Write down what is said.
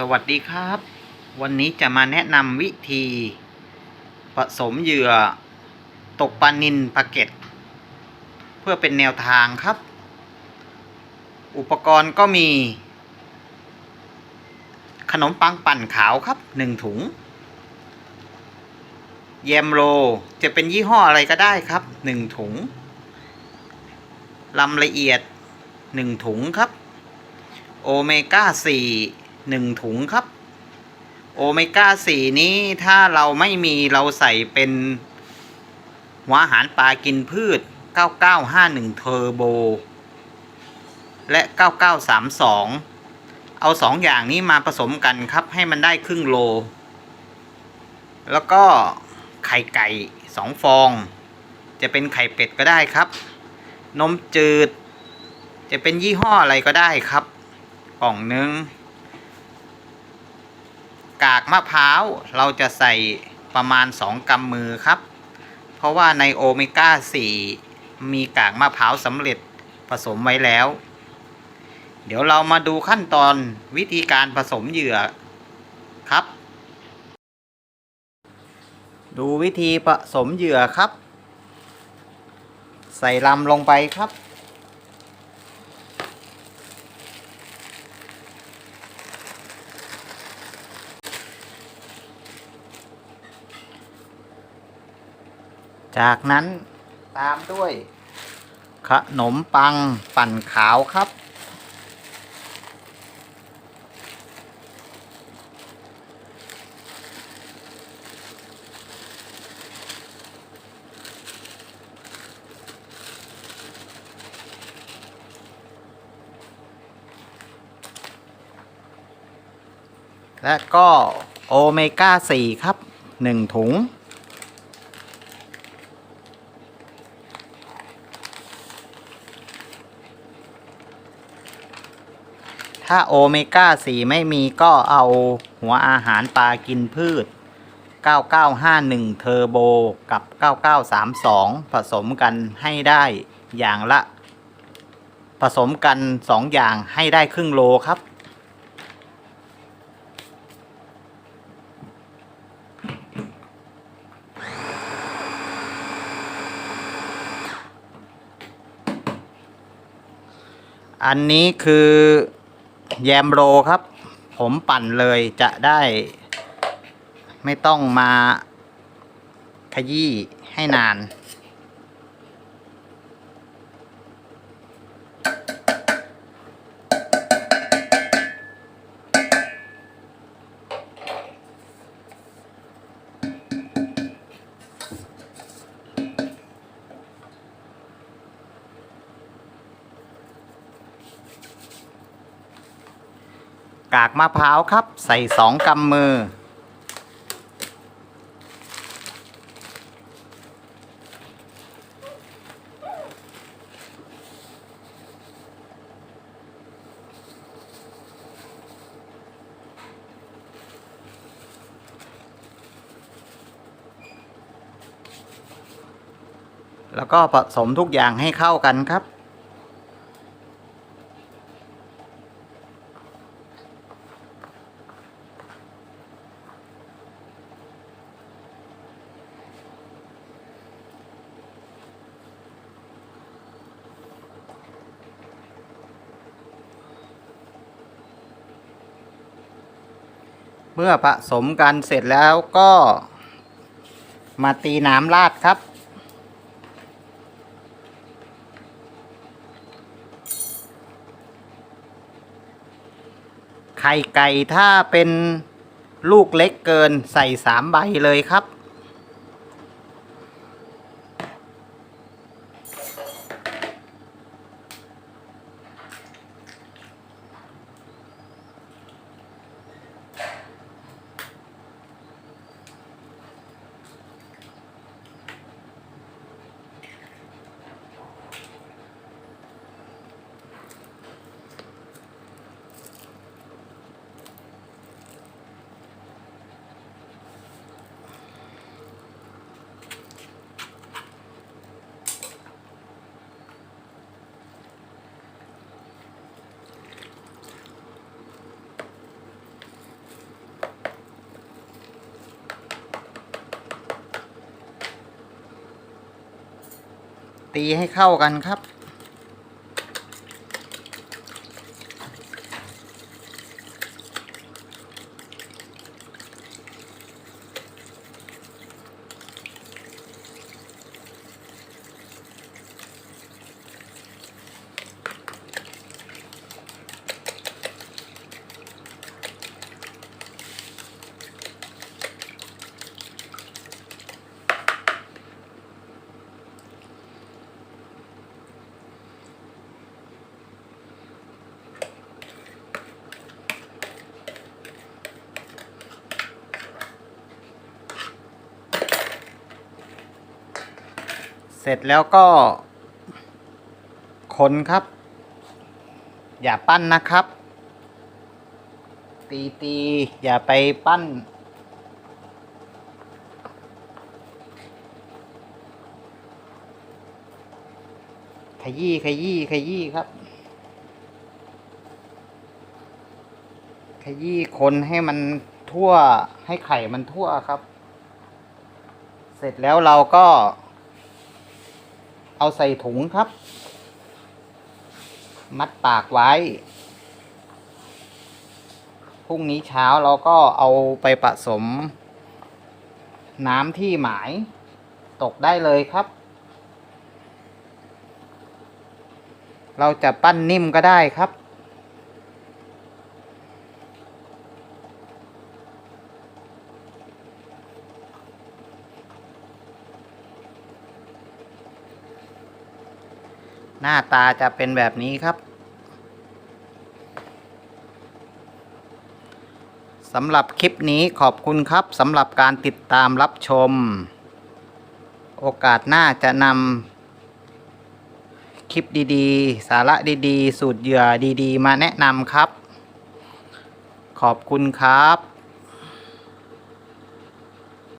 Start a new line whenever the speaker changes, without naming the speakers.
สวัสดีครับ วันนี้จะมาแนะนำวิธีผสมเหยื่อตกปลานินปลาเก็ตเพื่อเป็นแนวทางครับ อุปกรณ์ก็มี ขนมปังปั่นขาวครับหนึ่งถุง แยมโรจะเป็นยี่ห้ออะไรก็ได้ครับหนึ่งถุงลำละเอียดหนึ่งถุงครับโอเมก้าสี่ หนึ่งถุงครับ โอเมก้าสี่นี้ถ้าเราไม่มีเราใส่เป็นหัวอาหารปลากินพืช 9951 เทอร์โบ และ 9932 เอาสองอย่างนี้มาผสมกันครับ ให้มันได้ครึ่งโล แล้วก็ไข่ไก่สองฟอง จะเป็นไข่เป็ดก็ได้ครับ นมจืด จะเป็นยี่ห้ออะไรก็ได้ครับ กล่องนึง กากมะพร้าวเราจะใส่ประมาณ 2กำมือครับ เพราะว่าในโอเมก้า 4 มีกากมะพร้าวสำเร็จผสมไว้แล้ว เดี๋ยวเรามาดูขั้นตอนวิธีการผสมเหยื่อครับ ดูวิธีผสมเหยื่อครับ ใส่ลำลงไปครับ จากนั้นตามด้วย ขนมปังปั่นขาวครับ และก็โอเมก้า 4 ครับ 1 ถุง ถ้าโอเมก้า 4 ไม่มีก็เอาหัวอาหารปลากินพืช 9951 เทอร์โบกับ 9932 ผสมกันให้ได้อย่างละ ผสมกัน 2 อย่างให้ได้ครึ่งโลครับอันนี้คือ แยมโรครับ ผมปั่นเลยจะได้ ไม่ต้องมาขยี้ให้นาน กากมะพร้าวครับ ใส่สองกำมือ แล้วก็ผสมทุกอย่างให้เข้ากันครับ เมื่อผสมกันเสร็จแล้วก็มาตีน้ำราดครับ ไข่ไก่ถ้าเป็นลูกเล็กเกินใส่สามใบเลยครับ ตีให้เข้ากันครับ สร็จแล้วก็ คนครับ อย่าปั้นนะครับ ตีตีอย่าไปปั้น ขยี้ขยี้ขยี้ครับ ขยี้คนให้มันทั่วให้ไข่มันทั่วครับ เสร็จแล้วเราก็ เอาใส่ถุงครับ มัดปากไว้ พรุ่งนี้เช้าเราก็เอาไปผสม น้ำที่หมายตกได้เลยครับ เราจะปั้นนิ่มก็ได้ครับ หน้าตาจะเป็นแบบนี้ครับสำหรับคลิปนี้ขอบคุณครับสำหรับการติดตามรับชม โอกาสหน้าจะนำคลิปดีๆ สาระดีๆ สูตรเหยื่อดีๆ มาแนะนำครับ ขอบคุณครับ